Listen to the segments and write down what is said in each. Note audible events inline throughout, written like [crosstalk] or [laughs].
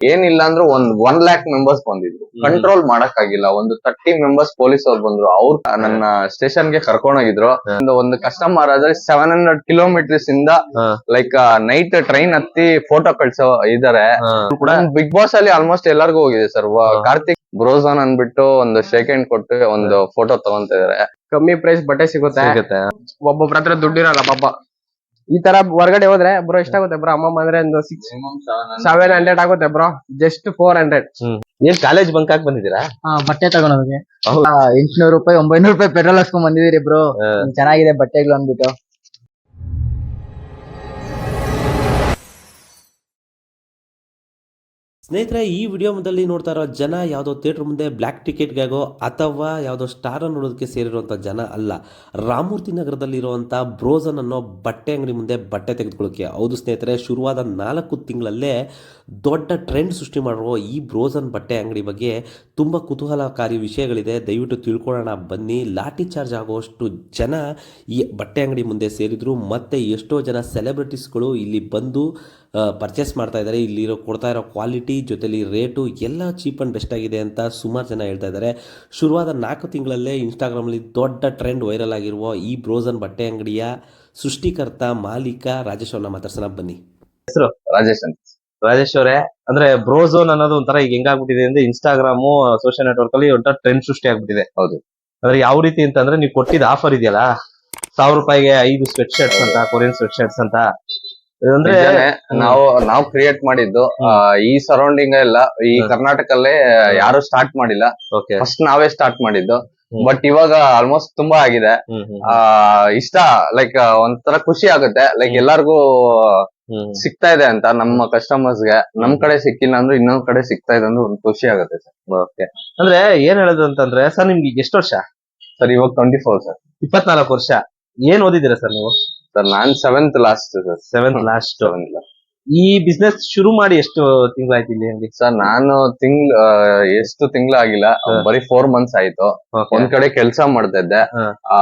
ಏನಿಲ್ಲ ಅಂದ್ರೆ ಒಂದ್ ಒನ್ ಲ್ಯಾಕ್ ಮೆಂಬರ್ಸ್ ಬಂದಿದ್ರು. ಕಂಟ್ರೋಲ್ ಮಾಡಕ್ ಆಗಿಲ್ಲ ಒಂದು ತರ್ಟಿ ಮೆಂಬರ್ಸ್ ಪೊಲೀಸ್ ಅವ್ರು ಬಂದ್ರು. ಅವ್ರು ನನ್ನ ಸ್ಟೇಷನ್ಗೆ ಕರ್ಕೊಂಡೋಗಿದ್ರು. ಒಂದು ಒಂದು ಕಸ್ಟಮರ್ ಆದ್ರೆ ಸೆವೆನ್ ಹಂಡ್ರೆಡ್ ಕಿಲೋಮೀಟರ್ಸ್ ಇಂದ ಲೈಕ್ ನೈಟ್ ಟ್ರೈನ್ ಹತ್ತಿ ಫೋಟೋ ಕಳ್ಸೋ ಇದಾರೆ. ಕೂಡ ಬಿಗ್ ಬಾಸ್ ಅಲ್ಲಿ ಆಲ್ಮೋಸ್ಟ್ ಎಲ್ಲರಿಗೂ ಹೋಗಿದೆ ಸರ್ ಕಾರ್ತಿಕ್ ಬ್ರೋಸನ್ ಅನ್ಬಿಟ್ಟು ಒಂದು ಸೆಕೆಂಡ್ ಹ್ಯಾಂಡ್ ಕೊಟ್ಟು ಒಂದು ಫೋಟೋ ತಗೊಂತ ಇದಾರೆ ಕಮ್ಮಿ ಪ್ರೈಸ್ ಬಟ್ಟೆ ಸಿಗುತ್ತೆ. ಸಿಗುತ್ತೆ. ಒಬ್ಬೊಬ್ರ ಹತ್ರ ದುಡ್ಡಿರಲ್ಲ ಪಾಪ. ಈ ತರ ಹೊರಗಡೆ ಹೋದ್ರೆ ಬ್ರೋ ಎಷ್ಟಾಗುತ್ತೆ ಬ್ರೋ. ಅಮ್ಮಮ್ಮ ಅಂದ್ರೆ ಒಂದು ಸಿಕ್ಸ್ ಸೆವೆನ್ ಹಂಡ್ರೆಡ್ ಆಗುತ್ತೆ ಬ್ರೋ. ಜಸ್ಟ್ ಫೋರ್ ಹಂಡ್ರೆಡ್ ಏನ್ ಕಾಲೇಜ್ ಬಂಕ್ ಹಾಕಿ ಬಂದಿದ್ದೀರಾ? ಹಾ ಬಟ್ಟೆ ತಗೊಳೋದಕ್ಕೆ ಹೌದಾ? ಎಂಟ್ನೂರು ರೂಪಾಯಿ ಒಂಬೈನೂರು ರೂಪಾಯಿ ಪೆಟ್ರೋಲ್ ಹಾಕ್ಸ್ಕೊಂಡ್ ಬಂದಿದ್ದೀರಿ ಬ್ರೋ. ಚೆನ್ನಾಗಿದೆ ಬಟ್ಟೆಗಳು ಅಂದ್ಬಿಟ್ಟು. ಸ್ನೇಹಿತರೆ, ಈ ವಿಡಿಯೋದಲ್ಲಿ ನೋಡ್ತಾ ಇರೋ ಜನ ಯಾವುದೋ ಥಿಯೇಟರ್ ಮುಂದೆ ಬ್ಲ್ಯಾಕ್ ಟಿಕೆಟ್ಗಾಗೋ ಅಥವಾ ಯಾವುದೋ ಸ್ಟಾರ್ ನೋಡೋದಕ್ಕೆ ಸೇರಿರುವಂಥ ಜನ ಅಲ್ಲ. ರಾಮೂರ್ತಿ ನಗರದಲ್ಲಿರುವಂಥ ಬ್ರೋಸನ್ ಅನ್ನೋ ಬಟ್ಟೆ ಅಂಗಡಿ ಮುಂದೆ ಬಟ್ಟೆ ತೆಗೆದುಕೊಳ್ಳೋಕೆ. ಹೌದು ಸ್ನೇಹಿತರೆ, ಶುರುವಾದ ನಾಲ್ಕು ತಿಂಗಳಲ್ಲೇ ದೊಡ್ಡ ಟ್ರೆಂಡ್ ಸೃಷ್ಟಿ ಮಾಡಿರೋ ಈ ಬ್ರೋಸನ್ ಬಟ್ಟೆ ಅಂಗಡಿ ಬಗ್ಗೆ ತುಂಬ ಕುತೂಹಲಕಾರಿ ವಿಷಯಗಳಿದೆ. ದಯವಿಟ್ಟು ತಿಳ್ಕೊಳ್ಳೋಣ. ಬನ್ನಿ, ಲಾಠಿ ಚಾರ್ಜ್ ಆಗುವಷ್ಟು ಜನ ಈ ಬಟ್ಟೆ ಅಂಗಡಿ ಮುಂದೆ ಸೇರಿದ್ರು. ಮತ್ತು ಎಷ್ಟೋ ಜನ ಸೆಲೆಬ್ರಿಟೀಸ್ಗಳು ಇಲ್ಲಿ ಬಂದು ಪರ್ಚೇಸ್ ಮಾಡ್ತಾ ಇದ್ದಾರೆ. ಇಲ್ಲಿರೋ ಕೊಡ್ತಾ ಇರೋ ಕ್ವಾಲಿಟಿ ಜೊತೆಲಿ ರೇಟು ಎಲ್ಲ ಚೀಪ್ ಆ್ಯಂಡ್ ಬೆಸ್ಟ್ ಆಗಿದೆ ಅಂತ ಸುಮಾರು ಜನ ಹೇಳ್ತಾ ಇದ್ದಾರೆ. ಶುರುವಾದ ನಾಲ್ಕು ತಿಂಗಳಲ್ಲೇ ಇನ್ಸ್ಟಾಗ್ರಾಮಲ್ಲಿ ದೊಡ್ಡ ಟ್ರೆಂಡ್ ವೈರಲ್ ಆಗಿರುವ ಈ ಬ್ರೋಸನ್ ಬಟ್ಟೆ ಅಂಗಡಿಯ ಸೃಷ್ಟಿಕರ್ತ ಮಾಲೀಕ ರಾಜೇಶ್ ಅವ್ರನ್ನ ಮಾತಾಡ್ಸೋಣ. ಬನ್ನಿ. ರಾಜೇಶ್ ಅಂತ. ರಾಜೇಶ್ ಅವರೇ ಅಂದ್ರೆ ಬ್ರೋಝೋನ್ ಅನ್ನೋದು ಒಂಥರ ಈಗ ಹೆಂಗಾಗ್ಬಿಟ್ಟಿದೆ ಅಂದ್ರೆ ಇನ್ಸ್ಟಾಗ್ರಾಮ್ ಸೋಷಿಯಲ್ ನೆಟ್ವರ್ಕ್ ಅಲ್ಲಿ ಒಂಥರ ಟ್ರೆಂಡ್ ಸೃಷ್ಟಿ ಆಗ್ಬಿಟ್ಟಿದೆ. ಹೌದು. ಅಂದ್ರೆ ಯಾವ ರೀತಿ ಅಂತಂದ್ರೆ ನೀವು ಕೊಟ್ಟಿದ್ದ ಆಫರ್ ಇದೆಯಲ್ಲ? ಸಾವಿರ ರೂಪಾಯಿಗೆ ಐದು ಸ್ವೆಟ್ ಶರ್ಟ್ಸ್ ಅಂತ ಕೊರಿಯನ್ ಸ್ವೆಟ್ ಶರ್ಟ್ಸ್ ಅಂತ. ಅಂದ್ರೆ ನಾವು ನಾವು ಕ್ರಿಯೇಟ್ ಮಾಡಿದ್ದು ಈ ಸರೌಂಡಿಂಗ್ ಎಲ್ಲ ಈ. ಕರ್ನಾಟಕಲ್ಲೇ ಯಾರು ಸ್ಟಾರ್ಟ್ ಮಾಡಿಲ್ಲ. ಫಸ್ಟ್ ನಾವೇ ಸ್ಟಾರ್ಟ್ ಮಾಡಿದ್ದು. ಬಟ್ ಇವಾಗ ಆಲ್ಮೋಸ್ಟ್ ತುಂಬಾ ಆಗಿದೆ. ಆ ಇಷ್ಟ ಲೈಕ್ ಒಂಥರ ಖುಷಿ ಆಗುತ್ತೆ. ಲೈಕ್. ಎಲ್ಲಾರ್ಗೂ ಸಿಗ್ತಾ ಇದೆ ಅಂತ ನಮ್ಮ ಕಸ್ಟಮರ್ಸ್ಗೆ. ನಮ್ ಕಡೆ ಸಿಕ್ಕಿಲ್ಲ ಅಂದ್ರೆ ಇನ್ನೊಂದ್ ಕಡೆ ಸಿಗ್ತಾ ಇದೆ ಅಂದ್ರೆ ಒಂದು ಖುಷಿ ಆಗುತ್ತೆ ಸರ್. ಓಕೆ ಅಂದ್ರೆ ಏನ್ ಹೇಳೋದು ಅಂತಂದ್ರೆ ಸರ್ ನಿಮ್ಗೆ ಎಷ್ಟು ವರ್ಷ? ಸರ್ ಇವಾಗ ಟ್ವೆಂಟಿ ಫೋರ್ ಸರ್. ಇಪ್ಪತ್ನಾಲ್ಕು ವರ್ಷ. ಏನ್ ಓದಿದ್ದೀರಾ ಸರ್ ನೀವು? ಸರ್ ನಾನ್ seventh last sir. Seventh last seventh ಈ ಬಿಸ್ನೆಸ್ ಶುರು ಮಾಡಿ ಎಷ್ಟು ತಿಂಗಳಾಯ್ತು ಇಲ್ಲಿ? ಸರ್ ನಾನು ತಿಂಗ್ಳ ಎಷ್ಟು ತಿಂಗಳು ಆಗಿಲ್ಲ. ಬರೀ ಫೋರ್ ಮಂತ್ಸ್ ಆಯ್ತು. ಒಂದ್ ಕಡೆ ಕೆಲಸ ಮಾಡ್ತಾ ಇದ್ದೆ. ಆ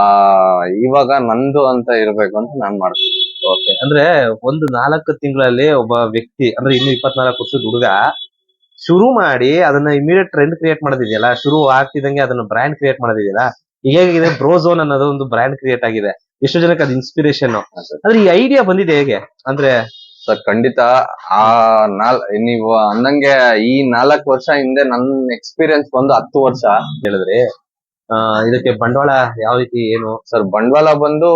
ಇವಾಗ ನಂದು ಅಂತ ಇರ್ಬೇಕು ಅಂತ ನಾನ್ ಮಾಡ್ತೀನಿ. ಓಕೆ ಅಂದ್ರೆ ಒಂದು ನಾಲ್ಕು ತಿಂಗಳಲ್ಲಿ ಒಬ್ಬ ವ್ಯಕ್ತಿ ಅಂದ್ರೆ ಇನ್ನು ಇಪ್ಪತ್ನಾಲ್ಕು ವರ್ಷದ ಹುಡುಗ ಶುರು ಮಾಡಿ ಅದನ್ನ ಇಮಿಡಿಯೇಟ್ ಟ್ರೆಂಡ್ ಕ್ರಿಯೇಟ್ ಮಾಡೋದಿದೆಯಲ್ಲ ಶುರು ಆಗ್ತಿದಂಗೆ ಅದನ್ನ ಬ್ರ್ಯಾಂಡ್ ಕ್ರಿಯೇಟ್ ಮಾಡೋದಿದೆಯಲ್ಲ ಈಗ ಹೇಗಿದೆ ಬ್ರೋಝೋನ್ ಅನ್ನೋದು ಒಂದು ಬ್ರ್ಯಾಂಡ್ ಕ್ರಿಯೇಟ್ ಆಗಿದೆ. ಎಷ್ಟು ಜನಕ್ಕೆ ಅದು ಇನ್ಸ್ಪಿರೇಷನ್ ಅಂದ್ರೆ ಈ ಐಡಿಯಾ ಬಂದಿದೆ ಹೇಗೆ? ಅಂದ್ರೆ ಸರ್ ಖಂಡಿತ ಆ ನಾಲ್ ನೀವು ಅಂದಂಗೆ ಈ ನಾಲ್ಕು ವರ್ಷ ಹಿಂದೆ ನನ್ನ ಎಕ್ಸ್ಪೀರಿಯನ್ಸ್ ಬಂದು ಹತ್ತು ವರ್ಷ. ಹೇಳಿದ್ರಿ. ಆ, ಇದಕ್ಕೆ ಬಂಡವಾಳ ಯಾವ ರೀತಿ ಏನು? ಸರ್ ಬಂಡವಾಳ ಬಂದು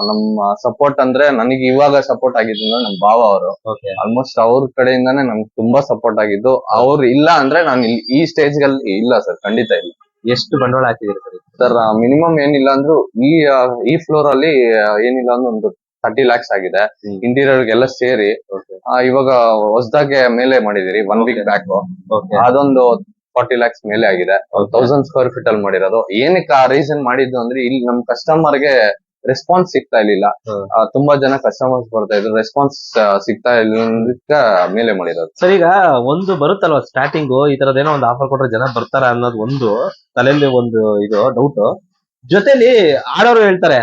ನಮ್ಮ ಸಪೋರ್ಟ್ ಅಂದ್ರೆ ನನಗೆ ಇವಾಗ ಸಪೋರ್ಟ್ ಆಗಿದ್ದು ಅಂದ್ರೆ ನಮ್ಮ ಭಾವ ಅವರು. ಓಕೆ ಆಲ್ಮೋಸ್ಟ್ ಅವ್ರ ಕಡೆಯಿಂದಾನೇ ನಮ್ಗೆ ತುಂಬಾ ಸಪೋರ್ಟ್ ಆಗಿದ್ದು. ಅವ್ರು ಇಲ್ಲ ಅಂದ್ರೆ ನಾನು ಇಲ್ಲಿ ಈ ಸ್ಟೇಜ್ ಅಲ್ಲಿ ಇಲ್ಲ ಸರ್ ಖಂಡಿತ ಇಲ್ಲ. ಎಷ್ಟು ಬಂಡವಾಳ ಹಾಕಿದಿರಿ ಸರ್? ಸರ್ ಮಿನಿಮಮ್ ಏನಿಲ್ಲ ಅಂದ್ರೂ ಈ ಆ, ಈ ಫ್ಲೋರ್ ಅಲ್ಲಿ ಆ, ಏನಿಲ್ಲ ಅಂದ್ರೆ ಒಂದು ತರ್ಟಿ ಲ್ಯಾಕ್ಸ್ ಆಗಿದೆ. ಹ್ಮ್. ಇಂಟೀರಿಯರ್ ಎಲ್ಲ ಸೇರಿ ಆ, ಇವಾಗ ಹೊಸದಾಗೆ ಮೇಲೆ ಮಾಡಿದಿರಿ ಒನ್ ವೀಕ್ ಬ್ಯಾಕ್ ಓಕೆ ಅದೊಂದು ಫಾರ್ಟಿ ಲ್ಯಾಕ್ಸ್ ಮೇಲೆ ಆಗಿದೆ. ತೌಸಂಡ್ ಸ್ಕ್ವೇರ್ ಫೀಟ್ ಅಲ್ಲಿ ಮಾಡಿರೋದು. ಏನಕ್ಕೆ ಆ ರೀಸನ್ ಮಾಡಿದ್ದು ಅಂದ್ರೆ ಇಲ್ಲಿ ನಮ್ ಕಸ್ಟಮರ್ಗೆ ರೆಸ್ಪಾನ್ಸ್ ಸಿಗ್ತಾ ಇರ್ಲಿಲ್ಲ. ಆ, ತುಂಬಾ ಜನ ಕಸ್ಟಮರ್ಸ್ ಬರ್ತಾ ಇದ್ರು. ರೆಸ್ಪಾನ್ಸ್ ಸಿಗ್ತಾ ಇಲ್ಲ ಮೇಲೆ ಮಾಡಿರೋದು. ಸರ್ ಈಗ ಒಂದು ಬರುತ್ತಲ್ವಾ ಸ್ಟಾರ್ಟಿಂಗ್ ಈ ತರದೇನೋ ಒಂದು ಆಫರ್ ಕೊಟ್ರೆ ಜನ ಬರ್ತಾರ ಅನ್ನೋದು ಒಂದು ತಲೆಯಲ್ಲಿ ಒಂದು ಇದು ಡೌಟ್ ಜೊತೆಲಿ ಆಡೋರು ಹೇಳ್ತಾರೆ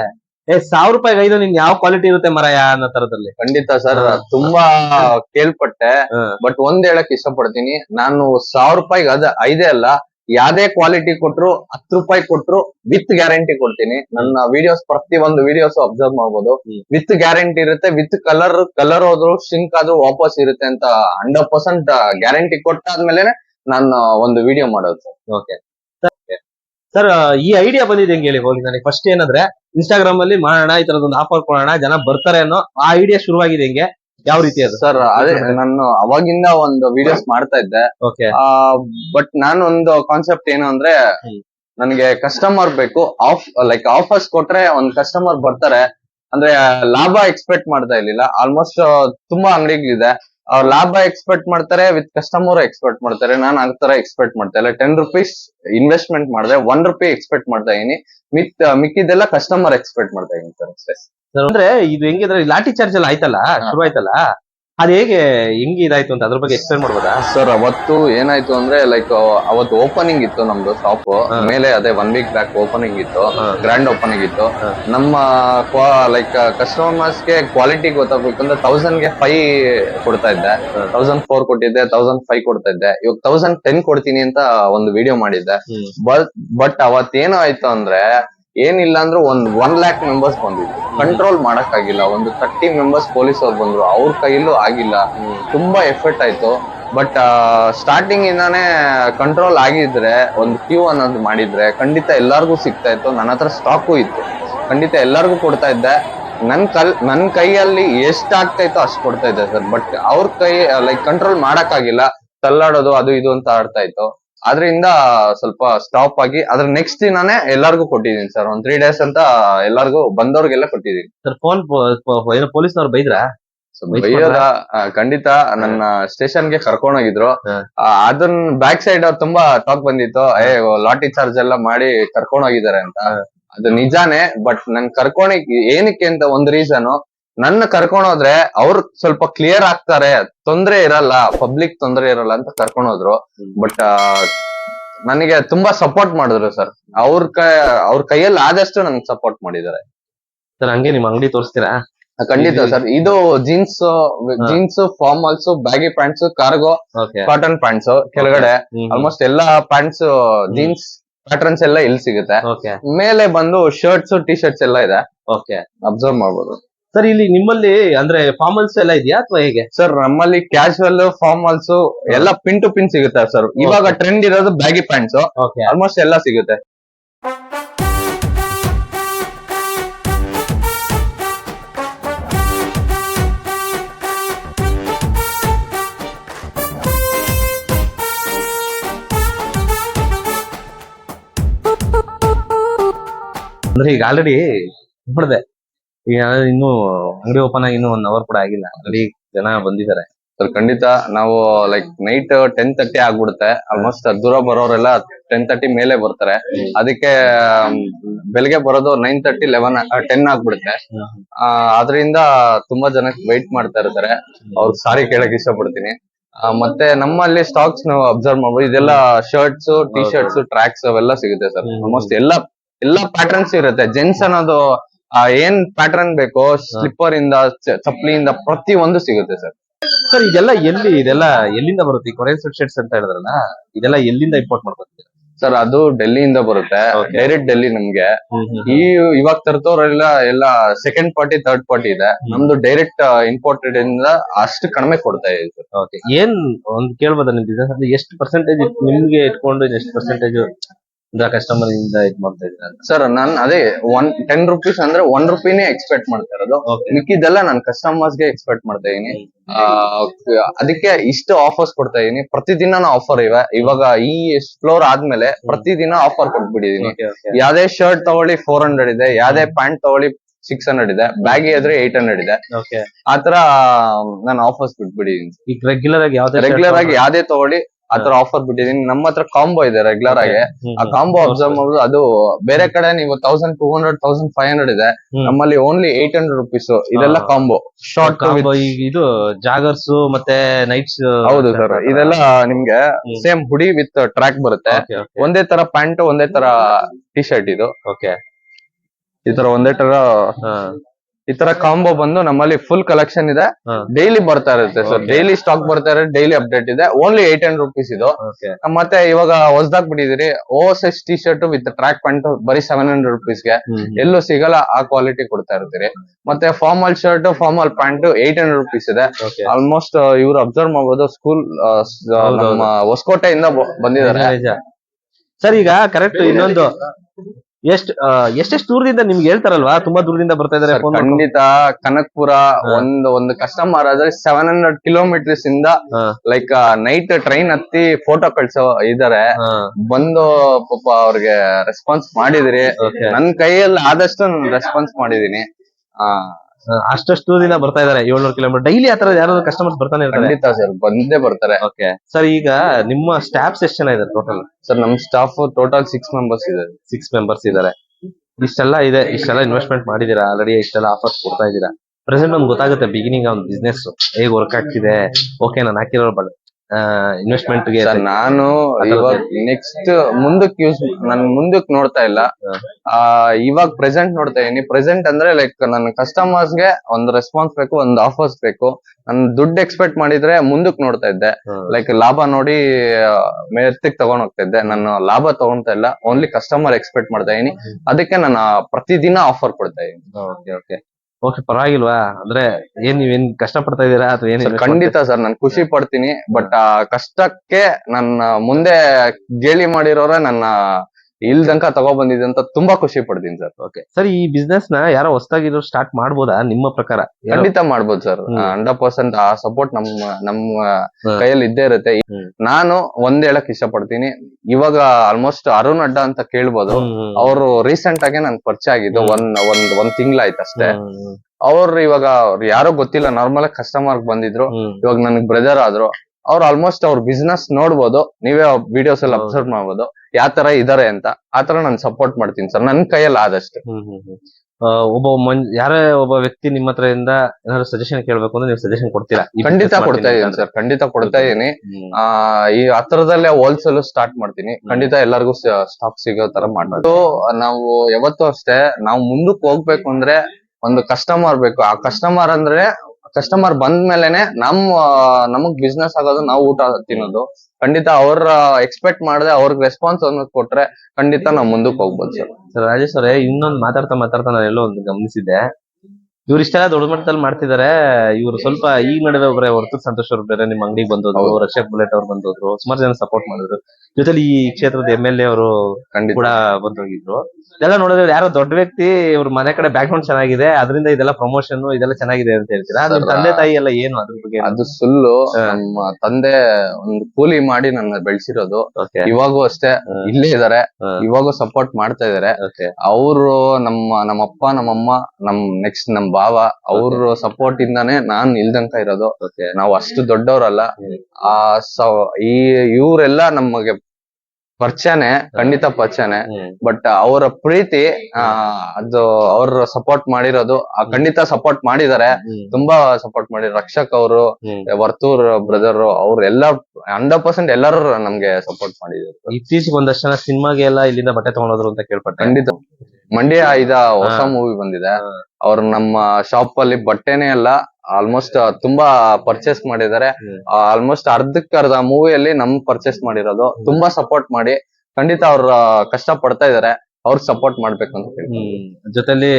ಏ ಸಾವಿರ ರೂಪಾಯಿಗೆ ಐದು ನಿನ್ ಯಾವ ಕ್ವಾಲಿಟಿ ಇರುತ್ತೆ ಮರಯ? ಅನ್ನೋ ತರದಲ್ಲಿ. ಖಂಡಿತ ಸರ್ ಹಾ. ತುಂಬಾ ಕೇಳ್ಪಟ್ಟೆ. ಬಟ್ ಒಂದ್ ಹೇಳಕ್ ಇಷ್ಟಪಡ್ತೀನಿ ನಾನು ಸಾವಿರ ರೂಪಾಯಿಗೆ ಅದ ಐದೇ ಅಲ್ಲ ಯಾವ್ದೇ ಕ್ವಾಲಿಟಿ ಕೊಟ್ರು ಹತ್ತು ರೂಪಾಯಿ ಕೊಟ್ರು ವಿತ್ ಗ್ಯಾರಂಟಿ ಕೊಡ್ತೀನಿ. ನನ್ನ ವಿಡಿಯೋಸ್ ಪ್ರತಿ ಒಂದು ವಿಡಿಯೋಸ್ ಅಬ್ಸರ್ವ್ ಮಾಡ್ಬೋದು. ವಿತ್ ಗ್ಯಾರಂಟಿ ಇರುತ್ತೆ ವಿತ್ ಕಲರ್ ಕಲರ್ ಹೋದ್ರು ಶಿಂಕ್ ಆದ್ರೂ ವಾಪಸ್ ಇರುತ್ತೆ ಅಂತ ಹಂಡ್ರೆಡ್ ಪರ್ಸೆಂಟ್ ಗ್ಯಾರಂಟಿ ಕೊಟ್ಟಾದ್ಮೇಲೆ ನಾನು ಒಂದು ವಿಡಿಯೋ ಮಾಡೋದು ಸರ್. ಓಕೆ ಸರ್ ಈ ಐಡಿಯಾ ಬಂದಿದೆ ಹೆಂಗೆ ಹೇಳಿ? ಹೋಗಿ ನನಗೆ ಫಸ್ಟ್ ಏನಂದ್ರೆ ಇನ್ಸ್ಟಾಗ್ರಾಮ್ ಅಲ್ಲಿ ಮಾಡೋಣ ಈ ತರದೊಂದು ಆಫರ್ ಕೊಡೋಣ ಜನ ಬರ್ತಾರೆ ಅನ್ನೋ ಆ ಐಡಿಯಾ ಶುರುವಾಗಿದೆ ಹೆಂಗೆ? ಯಾವ ರೀತಿ ಅದು? ಸರ್ ಅದೇ ನಾನು ಅವಾಗಿಂದ ಒಂದು ವಿಡಿಯೋಸ್ ಮಾಡ್ತಾ ಇದ್ದೆ. ಓಕೆ ಬಟ್ ನಾನು ಒಂದು ಕಾನ್ಸೆಪ್ಟ್ ಏನು ಅಂದ್ರೆ. ನನಗೆ ಕಸ್ಟಮರ್ ಬೇಕು. ಆಫ್ ಲೈಕ್ ಆಫರ್ಸ್ ಕೊಟ್ರೆ ಒಂದ್ ಕಸ್ಟಮರ್ ಬರ್ತಾರೆ. ಅಂದ್ರೆ ಲಾಭ ಎಕ್ಸ್ಪೆಕ್ಟ್ ಮಾಡ್ತಾ ಇರ್ಲಿಲ್ಲ. ಆಲ್ಮೋಸ್ಟ್ ತುಂಬಾ ಅಂಗಡಿಗಳಿದೆ. ಅವ್ರು ಲಾಭ ಎಕ್ಸ್ಪೆಕ್ಟ್ ಮಾಡ್ತಾರೆ ವಿತ್ ಕಸ್ಟಮರ್ ಎಕ್ಸ್ಪೆಕ್ಟ್ ಮಾಡ್ತಾರೆ. ನಾನು ಆ ತರ ಎಕ್ಸ್ಪೆಕ್ಟ್ ಮಾಡ್ತಾ ಇಲ್ಲ. ಟೆನ್ ರುಪೀಸ್ ಇನ್ವೆಸ್ಟ್ಮೆಂಟ್ ಮಾಡಿದೆ ಒನ್ ರುಪಿ ಎಕ್ಸ್ಪೆಕ್ಟ್ ಮಾಡ್ತಾ ಇದೀನಿ. ಮಿತ್ ಮಿಕ್ಕಿದೆಲ್ಲ ಕಸ್ಟಮರ್ ಎಕ್ಸ್ಪೆಕ್ಟ್ ಮಾಡ್ತಾ ಇದೀನಿ ಸರ್ ಅಷ್ಟೇ. ಅಂದ್ರೆ ಇದು ಹೆಂಗಿದ್ರೆ ಲಾಠಿ ಚಾರ್ಜ್ ಎಲ್ಲ ಆಯ್ತಲ್ಲ ಶುರು ಆಯ್ತಲ್ಲ? ಅದ್ ಹೇಗೆ ಹೆಂಗ್ ಇದಾಯ್ತು ಅಂತ ಅದ್ರ ಬಗ್ಗೆ ಎಕ್ಸ್ಪ್ಲೈನ್ ಮಾಡ್ಬೋದಾ? ಸರ್ ಅವತ್ತು ಏನಾಯ್ತು ಅಂದ್ರೆ ಲೈಕ್ ಅವತ್ತು ಓಪನಿಂಗ್ ಇತ್ತು ನಮ್ದು ಶಾಪ್ ಮೇಲೆ ಅದೇ ಒನ್ ವೀಕ್ ಬ್ಯಾಕ್ ಓಪನಿಂಗ್ ಇತ್ತು. ಗ್ರ್ಯಾಂಡ್ ಓಪನಿಂಗ್ ಇತ್ತು. ನಮ್ಮ ಲೈಕ್ ಕಸ್ಟಮರ್ಸ್ಗೆ ಕ್ವಾಲಿಟಿ ಗೊತ್ತಾಗ್ಬೇಕಂದ್ರೆ ತೌಸಂಡ್ಗೆ ಫೈವ್ ಕೊಡ್ತಾ ಇದ್ದೆ. ತೌಸಂಡ್ ಫೋರ್ ಕೊಟ್ಟಿದ್ದೆ ತೌಸಂಡ್ ಫೈವ್ ಕೊಡ್ತಾ ಇದ್ದೆ. ಇವಾಗ ತೌಸಂಡ್ ಟೆನ್ ಕೊಡ್ತೀನಿ ಅಂತ ಒಂದು ವಿಡಿಯೋ ಮಾಡಿದ್ದೆ. ಬಟ್ ಬಟ್ ಅವತ್ತೇನು ಆಯ್ತು ಅಂದ್ರೆ ಏನಿಲ್ಲ ಅಂದ್ರೆ ಒಂದ್ ಒನ್ ಲ್ಯಾಕ್ ಮೆಂಬರ್ಸ್ ಬಂದಿದ್ರು. ಕಂಟ್ರೋಲ್ ಮಾಡಕ್ ಆಗಿಲ್ಲ ಒಂದು ತರ್ಟಿ ಮೆಂಬರ್ಸ್ ಪೊಲೀಸ್ ಅವ್ರು ಬಂದ್ರು. ಅವ್ರ ಕೈಲೂ ಆಗಿಲ್ಲ. ತುಂಬಾ ಎಫರ್ಟ್ ಆಯ್ತು. ಬಟ್ ಸ್ಟಾರ್ಟಿಂಗ್ ಇಂದಾನೇ ಕಂಟ್ರೋಲ್ ಆಗಿದ್ರೆ, ಒಂದು ಕ್ಯೂ ಅನ್ನೋದು ಮಾಡಿದ್ರೆ ಖಂಡಿತ ಎಲ್ಲಾರ್ಗೂ ಸಿಗ್ತಾ ಇತ್ತು. ನನ್ನ ಹತ್ರ ಸ್ಟಾಕು ಇತ್ತು. ಖಂಡಿತ ಎಲ್ಲಾರ್ಗೂ ಕೊಡ್ತಾ ಇದ್ದೆ. ನನ್ ಕಲ್, ನನ್ ಕೈಯಲ್ಲಿ ಎಷ್ಟ್ ಆಗ್ತಾ ಇತ್ತು ಅಷ್ಟ್ ಕೊಡ್ತಾ ಇದ್ದೆ ಸರ್. ಬಟ್ ಅವ್ರ ಕೈ ಲೈಕ್ ಕಂಟ್ರೋಲ್ ಮಾಡಕ್ ಆಗಿಲ್ಲ ತಲ್ಲಾಡೋದು, ಅದು ಇದು ಅಂತ ಆಡ್ತಾ ಇತ್ತು. ಅದರಿಂದ ಸ್ವಲ್ಪ ಸ್ಟಾಪ್ ಆಗಿ ಅದ್ರ ನೆಕ್ಸ್ಟ್ ದಿನಾನೇ ಎಲ್ಲಾರ್ಗೂ ಕೊಟ್ಟಿದ್ದೀನಿ ಸರ್ ಒಂದ್ ತ್ರೀ ಡೇಸ್ ಅಂತ ಎಲ್ಲರಿಗೂ ಬಂದವ್ರಿಗೆಲ್ಲ ಕೊಟ್ಟಿದ್ದೀನಿ ಸರ್ ಫೋನ್ ಏನೋ ಪೊಲೀಸ್ನವ್ರು ಬೈದ್ರಾ? ಬೈಯೋದ ಖಂಡಿತ ನನ್ನ ಸ್ಟೇಷನ್ಗೆ ಕರ್ಕೊಂಡೋಗಿದ್ರು ಹಾ. ಆ, ಅದನ್ ಬ್ಯಾಕ್ ಸೈಡ್ ತುಂಬಾ ಟಾಕ್ ಬಂದಿತ್ತು. ಏ ಲಾಟಿ ಚಾರ್ಜ್ ಎಲ್ಲ ಮಾಡಿ ಕರ್ಕೊಂಡೋಗಿದ್ದಾರೆ ಅಂತ. ಅದು ನಿಜಾನೇ ಬಟ್ ನನ್ ಕರ್ಕೊಂಡಿ ಏನಕ್ಕೆ ಅಂತ ಒಂದ್ ರೀಸನ್ ನನ್ನ ಕರ್ಕೊಂಡೋದ್ರೆ ಅವ್ರು ಸ್ವಲ್ಪ ಕ್ಲಿಯರ್ ಆಗ್ತಾರೆ. ತೊಂದ್ರೆ ಇರಲ್ಲ ಪಬ್ಲಿಕ್ ತೊಂದ್ರೆ ಇರಲ್ಲ ಅಂತ ಕರ್ಕೊಂಡೋದ್ರು ಬಟ್ ನನಗೆ ತುಂಬಾ ಸಪೋರ್ಟ್ ಮಾಡಿದ್ರು ಸರ್ ಅವ್ರ ಕೈ ಅವ್ರ ಕೈಯಲ್ಲಿ ಆದಷ್ಟು ನನ್ಗೆ ಸಪೋರ್ಟ್ ಮಾಡಿದ್ದಾರೆ. ಸರ್ ಹಂಗೆ ನಿಮ್ ಅಂಗಡಿ ತೋರಿಸ್ತೀರಾ? ಖಂಡಿತ ಸರ್ ಇದು jeans jeans formals baggy pants cargo okay cotton pants ಕೆಳಗಡೆ. ಆಲ್ಮೋಸ್ಟ್ ಎಲ್ಲಾ ಪ್ಯಾಂಟ್ಸ್ ಜೀನ್ಸ್ ಪ್ಯಾಟರ್ನ್ಸ್ ಎಲ್ಲ ಇಲ್ಲಿ ಸಿಗುತ್ತೆ. ಓಕೆ ಮೇಲೆ ಬಂದು ಶರ್ಟ್ಸ್ ಟಿ ಶರ್ಟ್ಸ್ ಎಲ್ಲ ಇದೆ. ಓಕೆ ಅಬ್ಸರ್ವ್ ಮಾಡ್ಬೋದು. ಸರ್ ಇಲ್ಲಿ ನಿಮ್ಮಲ್ಲಿ ಅಂದ್ರೆ ಫಾರ್ಮಲ್ಸ್ ಎಲ್ಲ ಇದೆಯಾ ಅಥವಾ ಹೇಗೆ? ಸರ್ ನಮ್ಮಲ್ಲಿ ಕ್ಯಾಶುವಲ್ ಫಾರ್ಮಲ್ಸ್ ಎಲ್ಲ ಪಿನ್ ಟು ಪಿನ್ ಸಿಗುತ್ತೆ ಸರ್ ಇವಾಗ ಟ್ರೆಂಡ್ ಇರೋದು ಬ್ಯಾಗಿ ಪ್ಯಾಂಟ್ಸ್ ಓಕೆ ಆಲ್ಮೋಸ್ಟ್ ಎಲ್ಲ ಸಿಗುತ್ತೆ. ಅಂದ್ರೆ ಈಗ ಆಲ್ರೆಡಿ ನೋಡ್ದೆ ಈಗ ಇನ್ನು ಅಂಗಡಿ ಓಪನ್ ಆಗಿ ಇನ್ನೂ ಒನ್ ಅವರ್ ಕೂಡ ಆಗಿಲ್ಲ. ಅಲ್ಲಿ ಜನ ಬಂದಿದ್ದಾರೆ. ಸರ್ ಖಂಡಿತ ನಾವು ಲೈಕ್ ನೈಟ್ ಟೆನ್ ತರ್ಟಿ ಆಗ್ಬಿಡುತ್ತೆ. ಆಲ್ಮೋಸ್ಟ್ ದೂರ ಬರೋರೆಲ್ಲ ಟೆನ್ ತರ್ಟಿ ಮೇಲೆ ಬರ್ತಾರೆ. ಅದಕ್ಕೆ ಆಮ್, ಬೆಳಿಗ್ಗೆ ಬರೋದು ನೈನ್ ತರ್ಟಿ ಲೆವೆನ್ ಟೆನ್ ಆಗ್ಬಿಡುತ್ತೆ. ಅದರಿಂದ ತುಂಬಾ ಜನ ವೆಯ್ಟ್ ಮಾಡ್ತಾ ಇರ್ತಾರೆ. ಅವ್ರಿಗೆ ಸಾರಿ ಕೇಳಕ್ ಇಷ್ಟಪಡ್ತೀನಿ. ಮತ್ತೆ ನಮ್ಮಲ್ಲಿ ಸ್ಟಾಕ್ಸ್ ನಾವು ಅಬ್ಸರ್ವ್ ಮಾಡ್ಬೋದು. ಇದೆಲ್ಲ ಶರ್ಟ್ಸ್ ಟಿ ಶರ್ಟ್ಸ್ ಟ್ರ್ಯಾಕ್ಸ್ ಅವೆಲ್ಲ ಸಿಗುತ್ತೆ ಸರ್. ಆಲ್ಮೋಸ್ಟ್ ಎಲ್ಲ ಎಲ್ಲಾ ಪ್ಯಾಟರ್ನ್ಸ್ ಇರುತ್ತೆ. ಜೆಂಟ್ಸ್ ಅನ್ನೋದು ಆ, ಏನ್ ಪ್ಯಾಟರ್ನ್ ಬೇಕೋ ಸ್ಲಿಪ್ಪರ್ ಇಂದ ಚಪ್ಪಲಿಯಿಂದ ಪ್ರತಿ ಒಂದು ಸಿಗುತ್ತೆ ಸರ್. ಸರ್ ಇದೆಲ್ಲ ಎಲ್ಲಿ ಇದೆಲ್ಲ ಎಲ್ಲಿಂದ ಬರುತ್ತೆ? ಈ ಕೊರಿಯನ್ ಶರ್ಟ್ಸ್ ಅಂತ ಹೇಳಿದ್ರಲ್ಲ ಇದೆಲ್ಲ ಎಲ್ಲಿಂದ ಇಂಪೋರ್ಟ್ ಮಾಡ್ಕೊತೀವಿ ಸರ್ ಅದು ಡೆಲ್ಲಿಯಿಂದ ಬರುತ್ತೆ. ಡೈರೆಕ್ಟ್ ಡೆಲ್ಲಿ ನಮ್ಗೆ. ಈ ಇವಾಗ ತರ್ತವ್ರೆಲ್ಲ ಎಲ್ಲ ಸೆಕೆಂಡ್ ಪಾರ್ಟಿ ಥರ್ಡ್ ಪಾರ್ಟಿ ಇದೆ. ನಮ್ದು ಡೈರೆಕ್ಟ್ ಇಂಪೋರ್ಟೆಡ್ ಇಂದ ಅಷ್ಟು ಕಡಿಮೆ ಕೊಡ್ತಾ ಇದೆ ಸರ್. ಓಕೆ ಏನ್ ಒಂದ್ ಕೇಳ್ಬೋದಾ ನಿಮ್ ಬಿಸ್ನೆಸ್ ಎಷ್ಟು ಪರ್ಸೆಂಟೇಜ್ ನಿಮ್ಗೆ ಇಟ್ಕೊಂಡು ಎಷ್ಟು ಪರ್ಸೆಂಟೇಜ್ ಕಸ್ಟಮರ್ ಇಂದ ಇದ್ ಮಾಡ್ತಾ ಇದ್ದಾರೆ ಸರ್ ನಾನು ಅದೇ ಒನ್ ಟೆನ್ ರುಪೀಸ್ ಅಂದ್ರೆ ಒನ್ ರುಪಿನೇ ಎಕ್ಸ್ಪೆಕ್ಟ್ ಮಾಡ್ತಾ ಇರೋದು. Okay. ಮಿಕ್ಕಿದೆಲ್ಲ ನಾನು ಕಸ್ಟಮರ್ಸ್ಗೆ ಎಕ್ಸ್ಪೆಕ್ಟ್ ಮಾಡ್ತಾ ಇದೀನಿ ಆ, ಅದಕ್ಕೆ ಇಷ್ಟು ಆಫರ್ಸ್ ಕೊಡ್ತಾ ಇದೀನಿ ಪ್ರತಿದಿನ ಆಫರ್ ಇವೆ. ಇವಾಗ ಈ ಫ್ಲೋರ್ ಆದ್ಮೇಲೆ ಪ್ರತಿದಿನ ಆಫರ್ ಕೊಟ್ಬಿಟ್ಟಿದೀನಿ Okay, okay. ಯಾವ್ದೇ ಶರ್ಟ್ ತಗೊಳ್ಳಿ ಫೋರ್ ಹಂಡ್ರೆಡ್ ಇದೆ. ಯಾವ್ದೇ ಪ್ಯಾಂಟ್ ತಗೊಳ್ಳಿ ಸಿಕ್ಸ್ ಹಂಡ್ರೆಡ್ ಇದೆ. ಬ್ಯಾಗಿ ಆದ್ರೆ ಏಟ್ ಹಂಡ್ರೆಡ್ ಇದೆ. Okay. ಆತರ ನಾನು ಆಫರ್ಸ್ ಬಿಟ್ಬಿಟ್ಟಿದೀನಿ ಈಗ ರೆಗ್ಯುಲರ್ ಆಗಿ ಯಾವ್ದೇ ರೆಗ್ಯುಲರ್ ಆಗಿ ಯಾವ್ದೇ ತಗೊಳ್ಳಿ ಆತರ ಆಫರ್ ಬಿಟ್ಟಿದೀನಿ ನಮ್ಮ ಹತ್ರ ಕಾಂಬೋ ಇದೆ ರೆಗ್ಯುಲರ್ ಆಗಿ. ಆ ಕಾಂಬೋ ಅಬ್ಸರ್ವ್ ಮಾಡೋದು ಅದು ಬೇರೆ ಕಡೆ ನೀವು thousand two hundred thousand five hundred ಇದೆ. ನಮ್ಮಲ್ಲಿ ಓನ್ಲಿ ಏಟ್ ಹಂಡ್ರೆಡ್ ರುಪೀಸ್ ಇದೆಲ್ಲ ಕಾಂಬೋ ಶಾರ್ಟ್ ಕಾಂಬೋ ಇದು ಜಾಗರ್ಸ್ ಮತ್ತೆ ನೈಟ್ಸ್ ಹೌದು ಸರ್ ಇದೆಲ್ಲ ನಿಮ್ಗೆ ಸೇಮ್ ಹುಡಿ ವಿತ್ ಟ್ರ್ಯಾಕ್ ಬರುತ್ತೆ. ಒಂದೇ ತರ ಪ್ಯಾಂಟ್ ಒಂದೇ ತರ ಟಿ ಶರ್ಟ್ ಇದು. ಓಕೆ ಈ ತರ ಒಂದೇ ತರ ಈ ತರ ಕಾಂಬೋ ಬಂದು ನಮ್ಮಲ್ಲಿ ಫುಲ್ ಕಲೆಕ್ಷನ್ ಇದೆ. ಡೈಲಿ ಬರ್ತಾ ಇರುತ್ತೆ ಸರ್. ಡೈಲಿ ಸ್ಟಾಕ್ ಬರ್ತಾ ಇರುತ್ತೆ ಡೈಲಿ ಅಪ್ಡೇಟ್ ಇದೆ. ಓನ್ಲಿ ಏಟ್ ಹಂಡ್ರೆಡ್ ರುಪೀಸ್ ಇದು. ಮತ್ತೆ ಇವಾಗ ಹೊಸದಾಗ್ ಬಿಟ್ಟಿದಿರಿ oversize T shirt with track pant ಬರೀ ಸೆವೆನ್ ಹಂಡ್ರೆಡ್ ರುಪೀಸ್ಗೆ ಎಲ್ಲೂ ಸಿಗಲ್ಲ ಆ ಕ್ವಾಲಿಟಿ ಕೊಡ್ತಾ ಇರ್ತೀರಿ. ಮತ್ತೆ formal shirt formal pant eight hundred rupees ಇದೆ. ಆಲ್ಮೋಸ್ಟ್ ಇವ್ರು ಅಬ್ಸರ್ವ್ ಮಾಡ್ಬೋದು ಸ್ಕೂಲ್ ನಮ್ಮ ಹೊಸಕೋಟೆಯಿಂದ ಬಂದಿದ್ದಾರೆ. ಸರ್ ಈಗ ಕರೆಕ್ಟ್ ಇನ್ನೊಂದು ಎಷ್ಟ್ ಎಷ್ಟೆಷ್ಟು ದೂರದಿಂದ ನಿಮ್ಗೆ ಹೇಳ್ತಾರಲ್ವಾ? ತುಂಬಾ ದೂರದಿಂದ ಬರ್ತಾ ಇದಾರೆ Sir, ಖಂಡಿತ ಕನಕ್ಪುರ ಒಂದು ಒಂದು ಕಸ್ಟಮರ್ ಆದ್ರೆ ಸೆವೆನ್ ಹಂಡ್ರೆಡ್ ಕಿಲೋಮೀಟರ್ಸ್ ಇಂದ ಲೈಕ್ ನೈಟ್ ಟ್ರೈನ್ ಹತ್ತಿ ಫೋಟೋ ಕಳ್ಸೋ ಇದಾರೆ. ಬಂದು ಪಾಪ ಅವ್ರಿಗೆ ರೆಸ್ಪಾನ್ಸ್ ಮಾಡಿದಿರಿ. ನನ್ ಕೈಯಲ್ಲಿ ಆದಷ್ಟು ರೆಸ್ಪಾನ್ಸ್ ಮಾಡಿದೀನಿ. ಆ, ಅಷ್ಟಷ್ಟು ದಿನ ಬರ್ತಾ ಇದಾರೆ ಏಳ್ನೂರು ಕಿಲೋಮೀಟರ್ ಡೈಲಿ ಆತರ ಯಾರಾದ್ರೂ ಕಸ್ಟಮರ್ಸ್ ಬರ್ತಾನೆ ಇರ್ತಾರೆ? ಖಂಡಿತ ಸರ್ ಬಂದೇ ಬರ್ತಾರೆ. ಓಕೆ ಸರ್ ಈಗ ನಿಮ್ಮ ಸ್ಟಾಫ್ಸ್ ಎಷ್ಟು ಜನ ಇದೆ ಟೋಟಲ್ ಸರ್ ನಮ್ ಸ್ಟಾಫ್ ಟೋಟಲ್ ಸಿಕ್ಸ್ ಮೆಂಬರ್ಸ್ ಇದೆ ಸಿಕ್ಸ್ ಮೆಂಬರ್ಸ್ ಇದಾರೆ ಇಷ್ಟೆಲ್ಲ ಇದೆ ಇಷ್ಟೆಲ್ಲ ಇನ್ವೆಸ್ಟ್ಮೆಂಟ್ ಮಾಡಿದೀರಾ ಆಲ್ರೆಡಿ ಇಷ್ಟೆಲ್ಲ ಆಫರ್ಸ್ ಕೊಡ್ತಾ ಇದ್ದೀರಾ? ಪ್ರೆಸೆಂಟ್ ನಮ್ಗೆ ಗೊತ್ತಾಗುತ್ತೆ ಬಿಗಿನಿಂಗ್ ಒಂದು ಬಿಸ್ನೆಸ್ ಹೇಗ್ ವರ್ಕ್ ಆಗ್ತಿದೆ? ಓಕೆ ನಾನು ಹಾಕಿರೋ ಇನ್ವೆಸ್ಟ್ಮೆಂಟ್ಗೆ ಸರ್ ನಾನು ಇವಾಗ ನೆಕ್ಸ್ಟ್ ಮುಂದಕ್ ಯೂಸ್ ನನ್ ಮುಂದಕ್ ನೋಡ್ತಾ ಇಲ್ಲ. ಆ ಇವಾಗ ಪ್ರೆಸೆಂಟ್ ನೋಡ್ತಾ ಇದೀನಿ. ಪ್ರೆಸೆಂಟ್ ಅಂದ್ರೆ ಲೈಕ್ ನನ್ನ ಕಸ್ಟಮರ್ಸ್ಗೆ ಒಂದ್ ರೆಸ್ಪಾನ್ಸ್ ಬೇಕು ಒಂದ್ ಆಫರ್ಸ್ ಬೇಕು. ನನ್ ದುಡ್ಡು ಎಕ್ಸ್ಪೆಕ್ಟ್ ಮಾಡಿದ್ರೆ ಮುಂದಕ್ ನೋಡ್ತಾ ಇದ್ದೆ. ಲೈಕ್ ಲಾಭ ನೋಡಿ ಮೆತ್ತಿಗೆ ತಗೊಂಡ್ ಹೋಗ್ತಾ ಇದ್ದೆ. ನಾನು ಲಾಭ ತಗೊಂತಾ ಇಲ್ಲ. ಓನ್ಲಿ ಕಸ್ಟಮರ್ ಎಕ್ಸ್ಪೆಕ್ಟ್ ಮಾಡ್ತಾ ಇದೀನಿ. ಅದಕ್ಕೆ ನಾನು ಪ್ರತಿದಿನ ಆಫರ್ ಕೊಡ್ತಾ ಇದೀನಿ. ಓಕೆ ಓಕೆ ಓಕೆ ಪರವಾಗಿಲ್ವಾ? ಅಂದ್ರೆ ಏನ್ ನೀವೇನ್ ಕಷ್ಟ ಪಡ್ತಾ ಇದೀರಾ ಅಥವಾ ಏನ್ ಖಂಡಿತ ಸರ್ ನಾನು ಖುಷಿ ಪಡ್ತೀನಿ ಬಟ್ ಆ ಕಷ್ಟಕ್ಕೆ ನನ್ನ ಮುಂದೆ ಗೇಲಿ ಮಾಡಿರೋರೆ ನನ್ನ ಇಲ್ದಂಕ ತನಕ ಬಂದಿದೆ ಅಂತ ತುಂಬಾ ಖುಷಿ ಪಡ್ತೀನಿ ಸರ್. ಓಕೆ ಸರ್ ಈ ಬಿಸ್ನೆಸ್ನ ಯಾರೋ ಹೊಸದಾಗಿರೋ ಸ್ಟಾರ್ಟ್ ಮಾಡ್ಬೋದಾ? ನಿಮ್ಮ ಪ್ರಕಾರ? ಖಂಡಿತ ಮಾಡ್ಬೋದು ಸರ್. ಹಂಡ್ರೆಡ್ ಪರ್ಸೆಂಟ್ ಆ ಸಪೋರ್ಟ್ ನಮ್ಮ ನಮ್ಮ ಕೈಯಲ್ಲಿ ಇದ್ದೇ ಇರುತ್ತೆ. ನಾನು ಒಂದ್ ಹೇಳಕ್ ಇಷ್ಟಪಡ್ತೀನಿ. ಇವಾಗ ಆಲ್ಮೋಸ್ಟ್ ಅರುಣ್ ಅಡ್ಡ ಅಂತ ಕೇಳ್ಬೋದು. ಅವರು ರೀಸೆಂಟ್ ಆಗಿ ನನ್ ಪರಿಚಯ ಆಗಿದ್ದು. ಒಂದ್ ಒಂದ್ ಒಂದ್ ತಿಂಗ್ಳಾಯ್ತು ಅಷ್ಟೇ ಅವ್ರು ಇವಾಗ ಅವ್ರು ಯಾರೋ ಗೊತ್ತಿಲ್ಲ ನಾರ್ಮಲ್ ಕಸ್ಟಮರ್ ಬಂದಿದ್ರು. ಇವಾಗ ನನ್ಗೆ ಬ್ರದರ್ ಆದ್ರು. ಅವ್ರು ಆಲ್ಮೋಸ್ಟ್ ಅವ್ರ ಬಿಸ್ನೆಸ್ ನೋಡ್ಬೋದು. ನೀವೇ ವಿಡಿಯೋಸ್ ಎಲ್ಲ. ಅಬ್ಸರ್ವ್ ಮಾಡ್ಬೋದು. ಯಾವ ತರ ಇದಾರೆ ಅಂತ ಆತರ ನಾನು ಸಪೋರ್ಟ್ ಮಾಡ್ತೀನಿ ಸರ್ ನನ್ ಕೈಯಲ್ಲಿ ಆದಷ್ಟು. ಒಬ್ಬ ಮನ್ ಯಾರೇ ಒಬ್ಬ ವ್ಯಕ್ತಿ ನಿಮ್ಮ ಹತ್ರ ಇಂದ ಏನಾದ್ರು ಸಜೆಷನ್ ಕೇಳ್ಬೇಕು ಅಂದ್ರೆ ನೀವು ಸಜೆಷನ್ ಕೊಡ್ತೀರಾ? ಖಂಡಿತ ಕೊಡ್ತಾ ಇದೀನಿ ಸರ್ ಖಂಡಿತ ಕೊಡ್ತಾ ಇದೀನಿ ಆ ಈ ಹತ್ರದಲ್ಲೇ ಹೋಲ್ಸೇಲ್ ಸ್ಟಾರ್ಟ್ ಮಾಡ್ತೀನಿ. ಖಂಡಿತ ಎಲ್ಲರಿಗೂ ಸ್ಟಾಕ್ ಸಿಗೋ ತರ ಮಾಡ್ಬೋದು. ನಾವು ಯಾವತ್ತೂ ಅಷ್ಟೇ ನಾವು ಮುಂದಕ್ಕೆ ಹೋಗ್ಬೇಕು ಅಂದ್ರೆ ಒಂದು ಕಸ್ಟಮರ್ ಬೇಕು. ಆ ಕಸ್ಟಮರ್ ಅಂದ್ರೆ ಕಸ್ಟಮರ್ ಬಂದ ಮೇಲೆನೆ ನಮ್ ನಮಗ್ ಬಿಸ್ನೆಸ್ ಆಗೋದು ನಾವು ಊಟ ತಿನ್ನೋದು. ಖಂಡಿತ ಅವ್ರ ಎಕ್ಸ್ಪೆಕ್ಟ್ ಮಾಡದೆ ಅವ್ರಿಗೆ ರೆಸ್ಪಾನ್ಸ್ ಅನ್ನೋದು ಕೊಟ್ರೆ ಖಂಡಿತ ನಾವ್ ಮುಂದಕ್ಕೆ ಹೋಗ್ಬೋದು ಸರ್. ಸರ್ ರಾಜೇಶ್ ಅವರೇ ಇನ್ನೊಂದು ಮಾತಾಡ್ತಾ ಮಾತಾಡ್ತಾ ನಾನು ಎಲ್ಲೋ ಒಂದು ಗಮನಿಸಿದೆ ಇವ್ರು ಇಷ್ಟೆಲ್ಲ ದೊಡ್ಡ ಮಟ್ಟದಲ್ಲಿ ಮಾಡ್ತಿದ್ದಾರೆ ಇವ್ರು ಸ್ವಲ್ಪ ಈ ನಡುವೆ ಒಬ್ಬರೇ ಹೊರತು ಸಂತೋಷ್ ಅವ್ರು ಬೇರೆ ನಿಮ್ಮ ಅಂಗಡಿಗೆ ಬಂದೋದ್ರು. ರಕ್ಷಕ್ ಬುಲೆಟ್ ಅವ್ರು ಬಂದೋದ್ರು ಸುಮಾರು ಜನ ಸಪೋರ್ಟ್ ಮಾಡಿದ್ರು. ಜೊತೆಲಿ ಈ ಕ್ಷೇತ್ರದ ಎಂ ಎಲ್ ಎ ಅವರು ಖಂಡಿತ. ಕೂಡ ಬಂದೋಗಿದ್ರು. ಇದೆಲ್ಲ ನೋಡಿದ್ರೆ ಯಾರೋ ದೊಡ್ಡ ವ್ಯಕ್ತಿ ಇವ್ರ ಮನೆ ಕಡೆ ಬ್ಯಾಕ್ ಗ್ರೌಂಡ್ ಚೆನ್ನಾಗಿದೆ ಅದರಿಂದ ಇದೆಲ್ಲ ಪ್ರಮೋಷನ್ ಇದೆಲ್ಲ ಚೆನ್ನಾಗಿದೆ ಅಂತ ಹೇಳ್ತೀರಾ? ನಿಮ್ ತಂದೆ ತಾಯಿ ಎಲ್ಲ ಏನು ಅದ್ರ ಬಗ್ಗೆ? ಅದು ಸುಳ್ಳು. ನಮ್ಮ ತಂದೆ ಒಂದು ಕೂಲಿ ಮಾಡಿ ನನ್ನ ಬೆಳೆಸಿರೋದು. ಇವಾಗೂ ಅಷ್ಟೇ. ಇಲ್ಲೇ ಇದಾರೆ. ಇವಾಗೂ ಸಪೋರ್ಟ್ ಮಾಡ್ತಾ ಇದಾರೆ. ಅವರು ನಮ್ಮ ನಮ್ಮಪ್ಪ ನಮ್ಮಮ್ಮ ನಮ್ ನೆಕ್ಸ್ಟ್ ನಮ್ ಭಾವ ಅವ್ರ ಸಪೋರ್ಟ್ ಇಂದಾನೆ ನಾನ್ ಇಲ್ದಂಕ ಇರೋದು. ನಾವು ಅಷ್ಟು ದೊಡ್ಡವರಲ್ಲ. ಆ ಸ- ಈ ಇವರೆಲ್ಲ ನಮಗೆ ಪರಿಚಯನೆ ಖಂಡಿತ ಪರಿಚಯನೆ ಬಟ್ ಅವರ ಪ್ರೀತಿ ಆ ಅದು ಅವ್ರ ಸಪೋರ್ಟ್ ಮಾಡಿರೋದು ಆ ಖಂಡಿತ ಸಪೋರ್ಟ್ ಮಾಡಿದ್ದಾರೆ. ತುಂಬಾ ಸಪೋರ್ಟ್ ಮಾಡಿ ರಕ್ಷಕ್ ಅವರು ವರ್ತೂರ್ ಬ್ರದರ್ ಅವ್ರು ಎಲ್ಲ ಹಂಡ್ರೆಡ್ ಪರ್ಸೆಂಟ್ ಎಲ್ಲರೂ ನಮ್ಗೆ ಸಪೋರ್ಟ್ ಮಾಡಿದ್ದಾರೆ. ಇತ್ತೀಚೆಗೆ ಒಂದಷ್ಟು ಜನ ಸಿನಿಮಾಗೆ ಎಲ್ಲ ಇಲ್ಲಿಂದ ಬಟ್ಟೆ ತಗೊಂಡೋದ್ರು ಅಂತ ಕೇಳ್ಪಟ್ಟೆ. ಖಂಡಿತ. ಮಂಡ್ಯ ಇದ ಹೊಸ ಮೂವಿ ಬಂದಿದೆ. ಅವ್ರು ನಮ್ಮ ಶಾಪ್ ಅಲ್ಲಿ ಬಟ್ಟೆನೇ ಎಲ್ಲ ಆಲ್ಮೋಸ್ಟ್ ತುಂಬಾ ಪರ್ಚೇಸ್ ಮಾಡಿದ್ದಾರೆ. ಆಲ್ಮೋಸ್ಟ್ ಅರ್ಧಕ್ಕೆ ಅರ್ಧ ಮೂವಿಯಲ್ಲಿ ನಮ್ ಪರ್ಚೇಸ್ ಮಾಡಿರೋದು. ತುಂಬಾ ಸಪೋರ್ಟ್ ಮಾಡಿ. ಖಂಡಿತ ಅವ್ರ ಕಷ್ಟ ಪಡ್ತಾ ಇದಾರೆ ಅವ್ರಿಗೆ ಸಪೋರ್ಟ್ ಮಾಡ್ಬೇಕು ಅಂತ ಜೊತೆಲಿ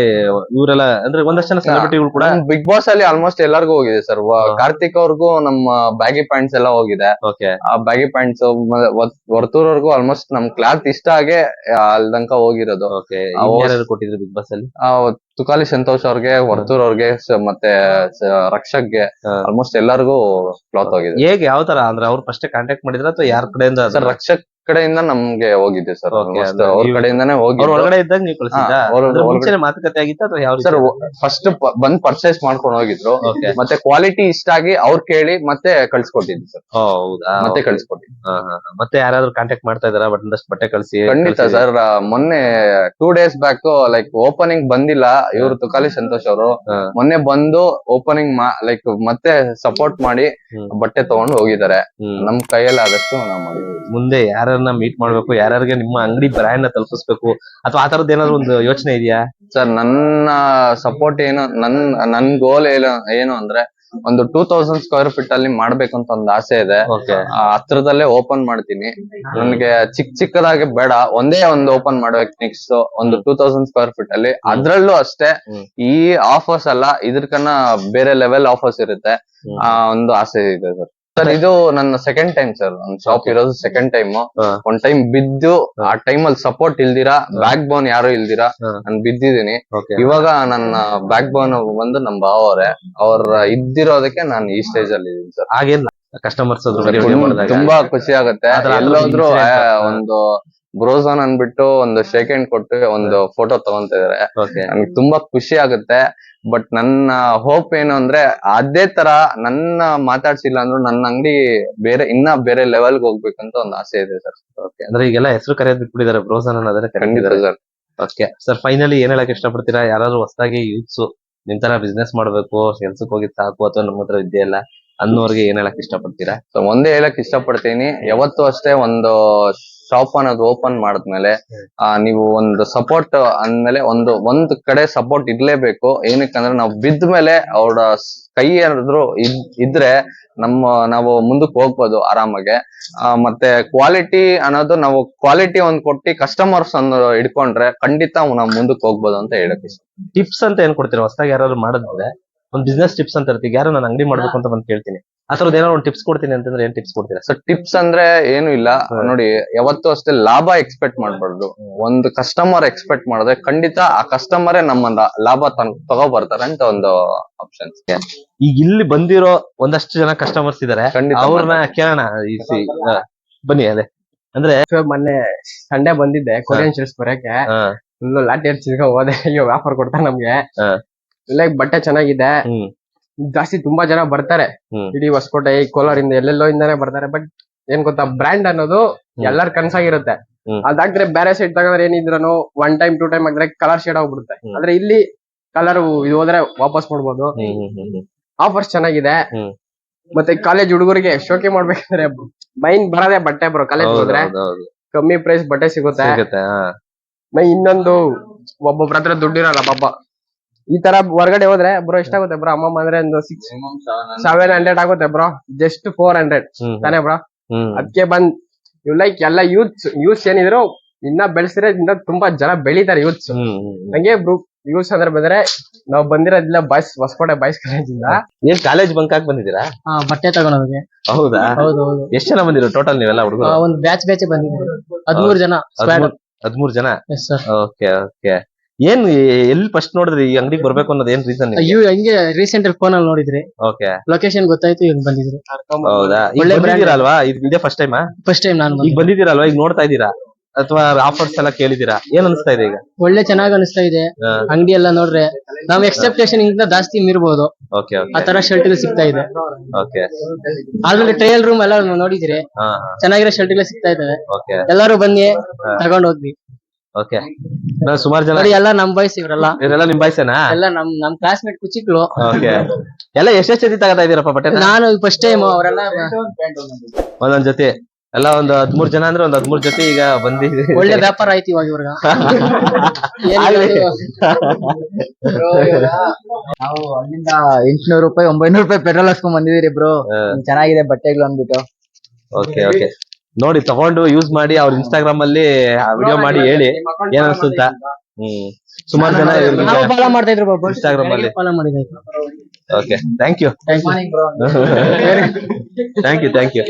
ಇವರೆಲ್ಲ ಅಂದ್ರೆ ಒಂದಷ್ಟು ಜನ ಸೆಲೆಬ್ರಿಟಿಗಳು ಕೂಡ ಬಿಗ್ ಬಾಸ್ ಅಲ್ಲಿ ಆಲ್ಮೋಸ್ಟ್ ಎಲ್ಲರಿಗೂ ಹೋಗಿದೆ ಸರ್ ಕಾರ್ತಿಕ್ ಅವ್ರಿಗೂ ನಮ್ಮ ಬ್ಯಾಗಿ ಪ್ಯಾಂಟ್ಸ್ ಎಲ್ಲ ಹೋಗಿದೆ. ಓಕೆ ಆ ಬ್ಯಾಗಿ ಪ್ಯಾಂಟ್ಸ್ ವರ್ತೂರ್ವರ್ಗು ಆಲ್ಮೋಸ್ಟ್ ನಮ್ ಕ್ಲಾತ್ ಇಷ್ಟ ಆಗೇ ಹೋಗಿರೋದು. ಓಕೆ ಅವು- ಯಾರು ಕೊಟ್ಟಿದ್ರು ಬಿಗ್ ಬಾಸ್ ಅಲ್ಲಿ? ಆ, ತುಕಾಲಿ ಸಂತೋಷ್ ಅವ್ರಿಗೆ ವರ್ತೂರ್ ಅವ್ರಿಗೆ ಮತ್ತೆ ರಕ್ಷಕ್ಗೆ ಆಲ್ಮೋಸ್ಟ್ ಎಲ್ಲರಿಗೂ ಕ್ಲಾತ್ ಹೋಗಿದೆ. ಹೇಗೆ ಯಾವ ತರ ಅಂದ್ರೆ ಅವ್ರು ಫಸ್ಟ್ ಕಾಂಟ್ಯಾಕ್ಟ್ ಮಾಡಿದ್ರ ಅಥವಾ ಯಾರ ಕಡೆಯಿಂದ ರಕ್ಷಕ್ ಕಡೆಯಿಂದ ನಮ್ಗೆ ಹೋಗಿದ್ದೆ ಸರ್. Okay, ಅಂದ್ರೆ ಅವ್ರ ನೀವು- ಕಡೆಯಿಂದಾನೇ ಅವ್ರ ಹೋಗಿ ಒಳಗಡೆ ಇದ್ದಾಗ ನೀವು ಕಳಿಸಿದ್ದ? ಹಾ, ಅವ್ರ ಒಳಗಡೆ- ಮುಂಚೆನೆ ಮಾತುಕತೆ ಆಗಿತ್ತು ಅಥವಾ ಯಾವ ಸರ್ ಫಸ್ಟ್ ಬಂದ್ ಪರ್ಚೇಸ್ ಮಾಡ್ಕೊಂಡು ಹೋಗಿದ್ರು. ಓಕೆ ಮತ್ತೆ ಕ್ವಾಲಿಟಿ ಇಷ್ಟ ಆಗಿ ಅವ್ರು ಕೇಳಿ ಮತ್ತೆ ಕಳ್ಸಿಕೊಟ್ಟಿದ್ವಿ ಸರ್. ಹೌದಾ? ಮತ್ತೆ ಕಳ್ಸಿಕೊಟ್ಟಿದ್ವಿ. ಹಾ, ಹಾ, ಹಾ. ಮತ್ತೆ ಯಾರಾದ್ರೂ ಕಾಂಟ್ಯಾಕ್ಟ್ ಮಾಡ್ತಾ ಇದಾರ ಬಟ್ ಒಂದಷ್ಟು ಬಟ್ಟೆ ಕಳಿಸಿ ಖಂಡಿತ ಸರ್ ಮೊನ್ನೆ two days back like opening ಬಂದಿಲ್ಲ. ಇವ್ರು ತುಕಾಲಿ ಸಂತೋಷ್ ಅವರು. ಹಾ. ಮೊನ್ನೆ ಬಂದು ಓಪನಿಂಗ್ ಲೈಕ್ ಮತ್ತೆ ಸಪೋರ್ಟ್ ಮಾಡಿ ಹ್ಮ್. ಬಟ್ಟೆ ತಗೊಂಡು ಹೋಗಿದ್ದಾರೆ. ನಮ್ ಕೈಯಲ್ಲಿ ಆದಷ್ಟು ನಾವು ಮಾಡಿದ್ವಿ ಮುಂದೆ ಯಾರನ್ನ ಮೀಟ್ ಮಾಡ್ಬೇಕು ಯಾರ್ಯಾರಿಗೆ ನಿಮ್ಮ ಅಂಗಡಿ ಬ್ರ್ಯಾಂಡ್ನ ತಲುಪಿಸ್ಬೇಕು ಅಥವಾ ಆ ತರದ್ ಏನಾದ್ರು ಒಂದು ಯೋಚನೆ ಇದೆಯಾ? ಸರ್ ನನ್ನ ಸಪೋರ್ಟ್ ಏನು ನನ್ ನನ್ ಗೋಲ್ ಏನು ಏನು ಅಂದ್ರೆ ಒಂದು ಟೂ ತೌಸಂಡ್ ಸ್ಕ್ವೇರ್ ಫೀಟ್ ಅಲ್ಲಿ ಮಾಡ್ಬೇಕಂತ ಒಂದು ಆಸೆ ಇದೆ. ಆ ಹತ್ರದಲ್ಲೇ ಓಪನ್ ಮಾಡ್ತೀನಿ. ನನ್ಗೆ ಚಿಕ್ಕ ಚಿಕ್ಕದಾಗಿ ಬೇಡ ಒಂದೇ ಒಂದು ಓಪನ್ ಮಾಡ್ಬೇಕು ನೆಕ್ಸ್ಟ್ ಒಂದು ಟೂ ತೌಸಂಡ್ ಸ್ಕ್ವೇರ್ ಫೀಟ್ ಅಲ್ಲಿ. ಅದ್ರಲ್ಲೂ ಅಷ್ಟೇ ಈ ಆಫರ್ಸ್ ಅಲ್ಲ ಇದ್ರಕನ್ನ ಬೇರೆ ಲೆವೆಲ್ ಆಫರ್ಸ್ ಇರುತ್ತೆ. ಆ ಒಂದು ಆಸೆ ಇದೆ ಸರ್. ಸರ್ ಇದು ನನ್ನ ಸೆಕೆಂಡ್ ಟೈಮ್ ಸರ್ ನನ್ನ ಶಾಪ್ ಇರೋದು ಸೆಕೆಂಡ್ ಟೈಮ್ ಒನ್ ಒಂದ್ ಟೈಮ್ ಬಿದ್ದು ಆ ಟೈಮ್ ಅಲ್ಲಿ ಸಪೋರ್ಟ್ ಇಲ್ದಿರಾ ಬ್ಯಾಕ್ ಬೋನ್ ಯಾರು ಇಲ್ದಿರಾ. ನಾನು ಬಿದ್ದಿದ್ದೀನಿ. ಇವಾಗ ನನ್ನ ಬ್ಯಾಕ್ ಬೋನ್ ಬಂದು ನಮ್ ಭಾವ ಅವರೇ ಅವ್ರ ಇದ್ದಿರೋದಕ್ಕೆ ನಾನು ಈ ಸ್ಟೇಜ್ ಅಲ್ಲಿ ಇದ್ದೀನಿ ಸರ್ ಹಾಗೆ ಕಸ್ಟಮರ್ಸ್ ತುಂಬ- ಖುಷಿ ಆಗುತ್ತೆ. ಎಲ್ಲೋದ್ರು. ಒಂದು ಬ್ರೋಸನ್ ಅನ್ಬಿಟ್ಟು ಒಂದು ಸೆಕೆಂಡ್ ಕೊಟ್ಟು ಒಂದು ಫೋಟೋ ತಗೊಂತ ಇದಾರೆ. ನನ್ಗೆ ತುಂಬಾ ಖುಷಿ ಆಗುತ್ತೆ. ಬಟ್ ನನ್ನ ಹೋಪ್ ಏನು ಅಂದ್ರೆ ಅದೇ ತರ ನನ್ನ ಮಾತಾಡ್ಸಿಲ್ಲ ಅಂದ್ರು ನನ್ನ ಅಂಗಡಿ ಬೇರೆ ಇನ್ನ ಬೇರೆ ಲೆವೆಲ್ ಹೋಗ್ಬೇಕಂತ ಒಂದು ಆಸೆ ಇದೆ ಸರ್ ಓಕೆ ಅಂದ್ರೆ ಈಗೆಲ್ಲ ಹೆಸರು ಕರೆಯೋದ್ ಬಿಟ್ಬಿಟ್ಟಿದ್ದಾರೆ ಬ್ರೋಸನ್ ಅನ್ನೋದನ್ನ ಖಂಡಿತ ಸರ್ ಓಕೆ ಸರ್ ಫೈನಲಿ ಏನ್ ಹೇಳಕ್ ಇಷ್ಟಪಡ್ತೀರಾ? ಯಾರಾದ್ರೂ ಹೊಸದಾಗಿ ಯೂತ್ಸ್ ನಿಮ್ ತರ ಬಿಸ್ನೆಸ್ ಮಾಡ್ಬೇಕು ಕೆಲ್ಸಕ್ಕೆ ಹೋಗಿ ಸಾಕು ಅಥವಾ ನಮ್ಮ ಹತ್ರ ವಿದ್ಯೆ ಇಲ್ಲ. ಅನ್ನೋರ್ಗೆ ಏನ್ ಹೇಳಕ್ ಇಷ್ಟಪಡ್ತೀರಾ? ಸೊ ಒಂದೇ ಹೇಳಕ್ ಇಷ್ಟಪಡ್ತೀನಿ. ಯಾವತ್ತೂ ಅಷ್ಟೇ ಒಂದು ಶಾಪ್ ಅನ್ನೋದು ಓಪನ್ ಮಾಡಿದ್ಮೇಲೆ ಆ, ನೀವು ಒಂದು ಸಪೋರ್ಟ್ ಅಂದ್ಮೇಲೆ ಒಂದು ಒಂದ್ ಕಡೆ ಸಪೋರ್ಟ್ ಇರ್ಲೇಬೇಕು ಏನಕ್ಕಂದ್ರೆ ನಾವು ಬಿದ್ದ ಮೇಲೆ ಅವರ ಕೈ ಏನಾದ್ರು ಇದ್- ಇದ್ರೆ ನಮ್ಮ ನಾವು ಮುಂದಕ್ಕೆ ಹೋಗ್ಬೋದು ಆರಾಮಾಗೆ. ಮತ್ತೆ ಕ್ವಾಲಿಟಿ ಅನ್ನೋದು ನಾವು ಕ್ವಾಲಿಟಿ ಒಂದ್ ಕೊಟ್ಟು ಕಸ್ಟಮರ್ಸ್ ಅನ್ನು ಇಟ್ಕೊಂಡ್ರೆ ಖಂಡಿತ ನಾವು ಮುಂದಕ್ಕೆ ಹೋಗ್ಬೋದು ಅಂತ ಹೇಳಕ್ ಟಿಪ್ಸ್ ಅಂತ ಏನ್ ಕೊಡ್ತೀರಾ? ಹೊಸದಾಗಿ ಯಾರಾದ್ರು ಮಾಡಿದ್ರೆ? ಒಂದ್ ಬಿಸ್ನೆಸ್ ಟಿಪ್ಸ್ ಅಂತ ಇರ್ತೀವಿ ಯಾರು ನಾನು ಅಂಗಡಿ ಮಾಡ್ಬೇಕು ಅಂತ ಬಂದು ಕೇಳ್ತೀನಿ. ಆ ಥರದ್ದು ಏನೋ ಒಂದು ಟಿಪ್ಸ್ ಕೊಡ್ತೀನಿ ಅಂತಂದ್ರೆ ಏನ್ ಟಿಪ್ಸ್ ಕೊಡ್ತೀರಾ? ಸೊ ಟಿಪ್ಸ್ ಅಂದ್ರೆ ಏನು ಇಲ್ಲ. ನೋಡಿ ಯಾವತ್ತೂ ಅಷ್ಟೇ ಲಾಭ ಎಕ್ಸ್ಪೆಕ್ಟ್ ಮಾಡಬಾರ್ದು. ಒಂದು ಕಸ್ಟಮರ್ ಎಕ್ಸ್ಪೆಕ್ಟ್ ಮಾಡಿದ್ರೆ ಖಂಡಿತ ಆ ಕಸ್ಟಮರೇ ನಮ್ಮ ಲಾಭ ತನ್ ತಗೋ ಬರ್ತಾರೆ ಅಂತ ಒಂದು ಆಪ್ಷನ್ಸ್ ಈಗ ಇಲ್ಲಿ ಬಂದಿರೋ ಒಂದಷ್ಟು ಜನ ಕಸ್ಟಮರ್ಸ್ ಇದಾರೆ. ಖಂಡಿತ ಅವ್ರನ್ನ ಕೇಳೋಣ ಈ ಬನ್ನಿ ಅದೇ. ಅಂದ್ರೆ ಮೊನ್ನೆ ಸಂಡೆ ಬಂದಿದ್ದೆ ಕೊರಿಯನ್ ಶರ್ಟ್ಸ್ ಬರಕ್ಕೆ. ಲಾಟಿ ಹೋದೆ. ಅಯ್ಯೋ ವ್ಯಾಪಾರ ಕೊಡ್ತಾರೆ ನಮ್ಗೆ. ಲೈಕ್ ಬಟ್ಟೆ ಚೆನ್ನಾಗಿದೆ. ಜಾಸ್ತಿ ತುಂಬಾ ಜನ ಬರ್ತಾರೆ. ಇಡೀ ಹೊಸಕೋಟೆ ಕೋಲಾರಿಂದ ಎಲ್ಲೆಲ್ಲೋ ಇಂದಾನೆ ಬರ್ತಾರೆ. ಬಟ್ ಏನ್ ಗೊತ್ತಾ ಬ್ರ್ಯಾಂಡ್ ಅನ್ನೋದು ಎಲ್ಲರ ಕನ್ಸಾಗಿರುತ್ತೆ. ಅದಾದ್ರೆ ಅದಾಗ್ರೆ ಬೇರೆ ಸೈಡ್ ತಗೊಂಡ್ರೆ ಏನಿದ್ರು ಒನ್ ಟೈಮ್ ಟೂ ಟೈಮ್ ಆಗಿದ್ರೆ ಕಲರ್ ಶೇಡ್ ಆಗ್ಬಿಡುತ್ತೆ. ಆದ್ರೆ ಇಲ್ಲಿ ಕಲರ್ ಇದು ಹೋದ್ರೆ ವಾಪಸ್ ಮಾಡ್ಬೋದು ಆಫರ್ಸ್ ಚೆನ್ನಾಗಿದೆ. ಮತ್ತೆ ಕಾಲೇಜ್ ಹುಡುಗರಿಗೆ ಶೋಕಿ ಮಾಡ್ಬೇಕಂದ್ರೆ ಮೈನ್ ಬರದೆ ಬಟ್ಟೆ ಬ್ರೋ ಕಾಲೇಜ್ ಹೌದು, ಹೋದ್ರೆ ಹೌದು, ಹೌದು. ಕಮ್ಮಿ ಪ್ರೈಸ್ ಬಟ್ಟೆ ಸಿಗುತ್ತೆ. ಮೈ ಇನ್ನೊಂದು ಒಬ್ಬೊಬ್ರ ಹತ್ರ ದುಡ್ಡಿರಲ್ಲ ಪಾಪ ಈ ತರ ಹೊರಗಡೆ ಹೋದ್ರೆ ಬ್ರೋ ಎಷ್ಟಾಗುತ್ತೆ ಬ್ರೋ ಅಮ್ಮಮ್ಮ ಅಂದ್ರೆ ಒಂದು ಸಿಕ್ಸ್ ಸೆವೆನ್ ಹಂಡ್ರೆಡ್ ಆಗುತ್ತೆ ಬ್ರೋ ಜಸ್ಟ್ ಫೋರ್ ಹಂಡ್ರೆಡ್ ತಾನೇ ಬ್ರೋ ಅದಕ್ಕೆ ಬಂದ್ ಇವ್ ಲೈಕ್ ಎಲ್ಲ ಯೂತ್ಸ್ ಯೂತ್ಸ್ ಏನಿದ್ರು ಇನ್ನ ಬೆಳೆಸಿದ್ರೆ ಇನ್ನ ತುಂಬಾ ಜನ ಬೆಳೀತಾರೆ ಯೂತ್ಸ್. ನಂಗೆ ಬ್ರೂ ಯೂತ್ಸ್ ಅಂದ್ರೆ ಬಂದ್ರೆ ನಾವ್ ಬಂದಿರೋದಿಲ್ಲ ಬಾಯ್ಸ್ ಹೊಸಕೋಟೆ ಬಾಯ್ಸ್ ಕಾಲೇಜಿಂದ ಏನ್ ಕಾಲೇಜ್ ಬಂಕ್ ಹಾಕಿ ಬಂದಿದ್ದೀರಾ? ಬಟ್ಟೆ ತಗೊಳೋದಕ್ಕೆ ಹೌದಾ. ಹೌದು? ಹೌದು ಎಷ್ಟ್ ಜನ ಬಂದಿರೋ ಟೋಟಲ್ ನೀವೆಲ್ಲ ಹುಡುಗರು? ಒಂದು ಬ್ಯಾಚ್ ಬ್ಯಾಚ್ ಬಂದಿದೆ ಹದಿಮೂರು ಜನ ಹದ್ಮೂರ್ ಜನ? ಎಸ್ ಸರ್ ಓಕೆ ಓಕೆ ಏನ್ ಎಲ್ಲಿ ಫಸ್ಟ್ ನೋಡಿದ್ರಿ? ಈ ಅಂಗಡಿಗೆ ಬರ್ಬೇಕು ಅನ್ನೋದು ಏನ್ ರೀಸನ್ ಅಯ್ಯೋ ಹಂಗೆ ರೀಸೆಂಟ್ ಅಲ್ಲಿ ಫೋನ್ ಅಲ್ಲಿ ನೋಡಿದ್ರಿ. ಓಕೆ ಲೊಕೇಶನ್ ಗೊತ್ತಾಯ್ತು ಇಲ್ಲಿ ಬಂದಿದ್ರಿ. ಹೌದಾ? ಈಗ ಒಳ್ಳೆ brand. ಬಂದಿದ್ದೀರಲ್ವಾ? ಇದು ಇದೇ ಫಸ್ಟ್ ಟೈಮ್ ಫಸ್ಟ್ ಟೈಮ್ ನಾನು ಈಗ ಬಂದಿದಿರಲ್ವಾ ಬಂದಿದ್ದೀರಲ್ವಾ? ಈಗ ನೋಡ್ತಾ ಇದ್ದೀರಾ? ಅಥವಾ ಆಫರ್ಸ್ ಎಲ್ಲ ಕೇಳಿದೀರಾ ಏನ್ ಅನ್ಸ್ತಾ ಇದೆ ಈಗ? ಒಳ್ಳೆ ಚೆನ್ನಾಗ್ ಅನಿಸ್ತಾ ಇದೆ. ಹಾ. ಅಂಗಡಿ ಎಲ್ಲ ನೋಡ್ರೆ ನಾವು ಎಕ್ಸೆಪ್ಟೇಷನ್ ಇಂದ ಜಾಸ್ತಿ ಮೀರ್ಬೋದು. ಓಕೆ ಆ ತರ ಶರ್ಟ್ ಸಿಗ್ತಾ ಇದೆ. ಓಕೆ ಆಲ್ರೆಡಿ ಟ್ರಯಲ್ ರೂಮ್ ಎಲ್ಲ ನೋಡಿದಿರಿ ಹಾ ಚೆನ್ನಾಗಿರೋ ಶರ್ಟ್ ಸಿಗ್ತಾ ಇದಾವೆ ಓಕೆ ಎಲ್ಲಾರು ಬನ್ನಿ ತಗೊಂಡ್ ಹೋದ್ವಿ. ಓಕೆ ಸುಮಾರು ಜನ. ನೋಡಿ ಎಲ್ಲ ನಮ್ ಬಾಯ್ಸ್ ಇವರೆಲ್ಲ. ಇವರೆಲ್ಲ ನಿಮ್ ಬಾಯ್ಸೇನಾ ಎಲ್ಲ ನಮ್ ನಮ್ ಕ್ಲಾಸ್ಮೇಟ್ ಕುಚಿಕ್ಲು. ಓಕೆ ಎಲ್ಲ ಎಷ್ಟೆಷ್ಟು ಜೊತೆ ತಗತಾ ಇದೀರಪ್ಪ ಬಟ್ಟೆ ನಾನು ಫಸ್ಟ್ ಟೈಮ್ ಅವರೆಲ್ಲ ಒಂದೊಂದ್ ಜೊತೆ. ಎಲ್ಲ ಒಂದ್ ಹದ್ಮೂರ್ ಜನ ಅಂದ್ರೆ ಒಂದ್ ಹದ್ಮೂರ್ ಜೊತೆ ಈಗ ಬಂದಿ ಒಳ್ಳೆ ವ್ಯಾಪಾರ ಆಯ್ತು ಇವಾಗ [laughs] ಇವ್ರ. ನಾವು ಅಲ್ಲಿಂದ ಎಂಟ್ನೂರು ರೂಪಾಯಿ ಒಂಬೈನೂರು ರೂಪಾಯಿ ಪೆಟ್ರೋಲ್ ಹಾಕ್ಸ್ಕೊಂಡ್ ಬಂದಿದ್ದೀರಿ ಬ್ರೋ. ಚೆನ್ನಾಗಿದೆ ಬಟ್ಟೆಗಳು ಅಂದ್ಬಿಟ್ಟು. ಓಕೆ ಓಕೆ ನೋಡಿ ತಗೊಂಡು ಯೂಸ್ ಮಾಡಿ ಅವ್ರ ಇನ್ಸ್ಟಾಗ್ರಾಮ್ ಅಲ್ಲಿ ವಿಡಿಯೋ ಮಾಡಿ ಹೇಳಿ. ಏನ್ ಅನ್ಸುತ್ತಾ ಹ್ಮ್. ಸುಮಾರು ಜನ ಇನ್ಸ್ಟಾಗ್ರಾಮ್ ಫಾಲೋ ಮಾಡ್ತಾ ಇದ್ರು Instagram ಅಲ್ಲಿ. Follow okay thank you thank you thank you